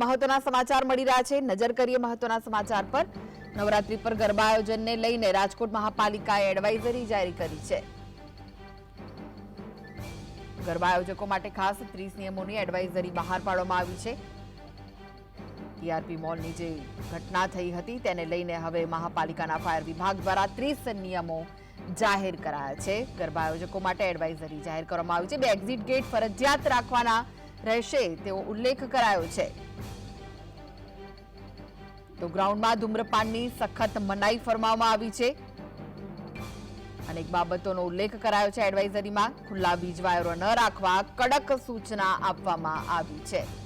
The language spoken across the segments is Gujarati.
મહત્વના સમાચાર મળી રહ્યા છે. નજર કરીએ મહત્વના સમાચાર પર. નવરાત્રી પર ગરબા આયોજનને લઈને રાજકોટ મહાપાલિકાએ એડવાઇઝરી જારી કરી છે. ગરબા આયોજકો માટે ખાસ ત્રીસ નિયમોની એડવાઇઝરી બહાર પાડવામાં આવી છે. ટીઆરપી મોલની જે ઘટના થઈ હતી તેને લઈને હવે મહાપાલિકાના ફાયર વિભાગ દ્વારા ત્રીસ નિયમો જાહેર કરાયા છે. ગરબા આયોજકો માટે એડવાઇઝરી જાહેર કરવામાં આવી છે. બે એક્ઝિટ ગેટ ફરજિયાત રાખવાના રહેશે તેવો ઉલ્લેખ કરાયો છે. તો ગ્રાઉન્ડમાં ધૂમ્રપાનની સખત મનાઈ ફરમાવવામાં આવી છે. અનેક બાબતોનો ઉલ્લેખ કરાયો છે એડવાઇઝરીમાં. ખુલ્લા વીજવાયરો ન રાખવા કડક સૂચના આપવામાં આવી છે.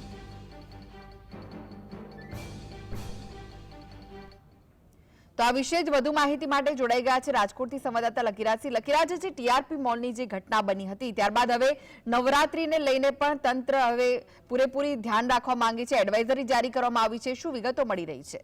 તો આ વિશે જ વધુ માહિતી માટે જોડાઈ ગયા છે રાજકોટથી સંવાદદાતા લકીરાજસિંહ. લકીરાજ જે ટીઆરપી મોલની જે ઘટના બની હતી, ત્યારબાદ હવે નવરાત્રીને લઈને પણ તંત્ર હવે પૂરેપૂરી ધ્યાન રાખવા માંગે છે. એડવાઇઝરી જારી કરવામાં આવી છે. શું વિગતો મળી રહી છે?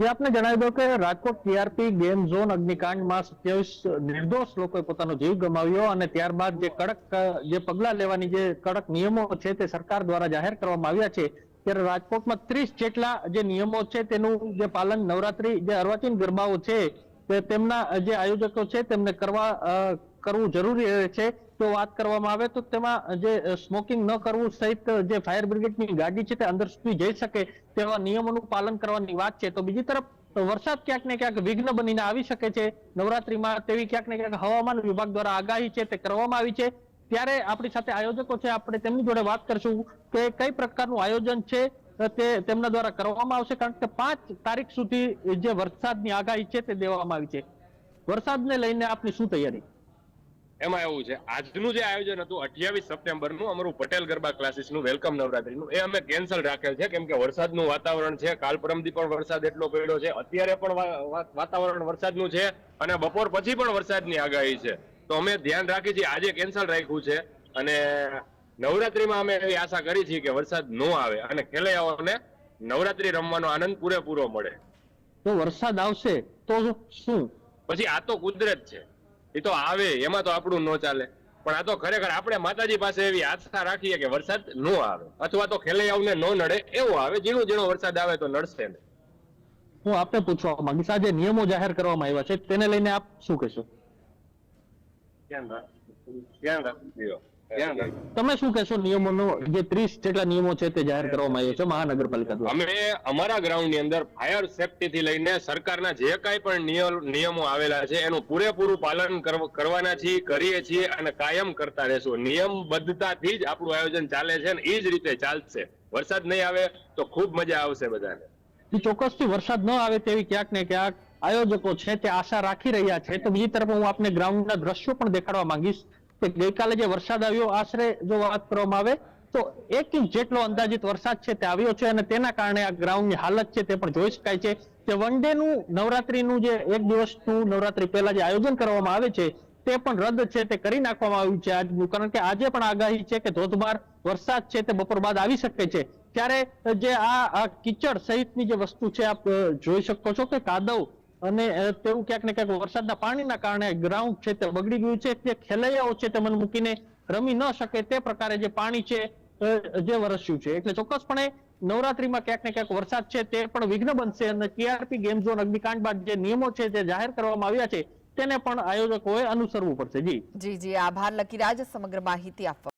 જે આપને જણાવી દઉં કે રાજકોટ ટીઆરપી ગેમ ઝોન અગ્નિકાંડમાં સત્યાવીસ નિર્દોષ લોકોએ પોતાનો જીવ ગમાવ્યો અને ત્યારબાદ જે કડક, જે પગલા લેવાની જે કડક નિયમો છે તે સરકાર દ્વારા જાહેર કરવામાં આવ્યા છે ત્યારે રાજકોટમાં ત્રીસ જેટલા જે નિયમો છે તેનું જે પાલન નવરાત્રી, જે અર્વાચીન ગરબાઓ છે તેમના જે આયોજકો છે તેમને કરવા કરવું જરૂરી છે. જો વાત કરવામાં આવે તો તેમાં જે સ્મોકિંગ ન કરવું સહિત જે ફાયર બ્રિગેડની ગાડી છે તે અંદર સુધી જઈ શકે તેવા નિયમોનું પાલન કરવાની વાત છે. તો બીજી તરફ વરસાદ ક્યાંક ને ક્યાંક વિઘ્ન બનીને આવી શકે છે. નવરાત્રીમાં તેવી ક્યાંક ને ક્યાંક હવામાન વિભાગ દ્વારા આગાહી છે તે કરવામાં આવી છે. ત્યારે આપણી સાથે આયોજકો છે, આપણે તેમની જોડે વાત કરશું કે કઈ પ્રકારનું આયોજન છે તે તેમના દ્વારા કરવામાં આવશે, કારણ કે પાંચ તારીખ સુધી જે વરસાદની આગાહી છે તે દેવામાં આવી છે. વરસાદને લઈને આપની શું તૈયારી? એમાં એવું છે, આજનું જે આયોજન હતું, અઠ્યાવીસ સપ્ટેમ્બરનું અમારું પટેલ ગરબા ક્લાસીસનું વેલકમ નવરાત્રીનું, એ અમે કેન્સલ રાખેલ છે, કેમ કે વરસાદનું વાતાવરણ છે કાલ પરમથી પણ વરસાદ એટલો પડ્યો છે, અત્યારે પણ વાતાવરણ વરસાદનું છે, અને બપોર પછી પણ વરસાદની આગાહી છે. તો અમે ધ્યાન રાખી છીએ આજે કેન્સલ રાખ્યું છે અને નવરાત્રીમાં અમે એવી આશા કરી છીએ કે વરસાદ ન આવે અને ખેલૈયાઓને નવરાત્રી રમવાનો આનંદ પૂરેપૂરો મળે. તો વરસાદ આવશે તો શું? પછી આ તો કુદરત છે. એ તો આવે એમાં તો આપણું ન ચાલે. પણ આ તો ખરેખર આપણે માતાજી પાસે એવી આસ્થા રાખીએ કે વરસાદ ન આવે. અથવા તો ખેલૈયાઓને ન નડે એવો આવે. ઝીણો ઝીણો વરસાદ આવે તો નડશે ને હું આપને પૂછવા માંગીશ. આજે નિયમો જાહેર કરવામાં આવ્યા છે. તેને લઈને આપ શું કહેશો ધ્યાન રાખ ધ્યાન રાખજો ધ્યાન રાખજો તમે શું કહેશો નિયમોનો? જે ત્રીસ જેટલા નિયમો છે તે જાહેર કરવામાં આવ્યો છે મહાનગરપાલિકા દ્વારા. અમે અમારા ગ્રાઉન્ડની અંદર ફાયર સેફટી થી લઈને સરકારના જે કાંઈ પણ નિયમો આવેલા છે એનું પૂરેપૂરું પાલન કર- કરવાના છીએ કરીએ છીએ અને કાયમ કરતા રહેશું. નિયમબદ્ધતાથી જ આપણું આયોજન ચાલે છે અને એ જ રીતે ચાલશે. વરસાદ નહીં આવે તો ખૂબ મજા આવશે બધાને. ચોક્કસથી વરસાદ ન આવે તેવી ક્યાંક ને ક્યાંક આયોજકો છે તે આશા રાખી રહ્યા છે. તો બીજી તરફ હું આપને ગ્રાઉન્ડના દ્રશ્યો પણ દેખાડવા માંગીશ કે ગઈકાલે જે વરસાદ આવ્યો, આશરે જો વાત કરવામાં આવે, તો એક ઇંચ જેટલો અંદાજિત વરસાદ છે તે આવ્યો છે અને તેના કારણે આ ગ્રાઉન્ડની હાલત છે તે પણ જોઈ શકાય છે તે વન ડે નું નવરાત્રીનું જે એક દિવસનું નવરાત્રી પહેલા જે આયોજન કરવામાં આવે છે, તે પણ રદ છે તે કરી નાખવામાં આવ્યું છે આજનું. કારણ કે આજે પણ આગાહી છે કે ધોધમાર વરસાદ છે તે બપોર બાદ આવી શકે છે. ત્યારે જે આ કીચડ સહિતની જે વસ્તુ છે, આપ જોઈ શકો છો કે કાદવ અને તેવું ક્યાંક ને ક્યાંક વરસાદના પાણીના કારણે ગ્રાઉન્ડ છે તે બગડી ગયું છે. તે ખેલૈયાઓ છે તે મન મૂકીને રમી ન શકે તે પ્રકારે જે પાણી છે જે વરસ્યું છે. એટલે ચોક્કસપણે નવરાત્રીમાં ક્યાંક ને ક્યાંક વરસાદ છે તે પણ વિઘ્ન બનશે અને ટીઆરપી ગેમ ઝોન અગ્નિકાંડ બાદ જે નિયમો છે તે જાહેર કરવામાં આવ્યા છે, તેને પણ આયોજકોએ અનુસરવું પડશે. જી. જી જી. આભાર. લકીરાજ સમગ્ર માહિતી આપવા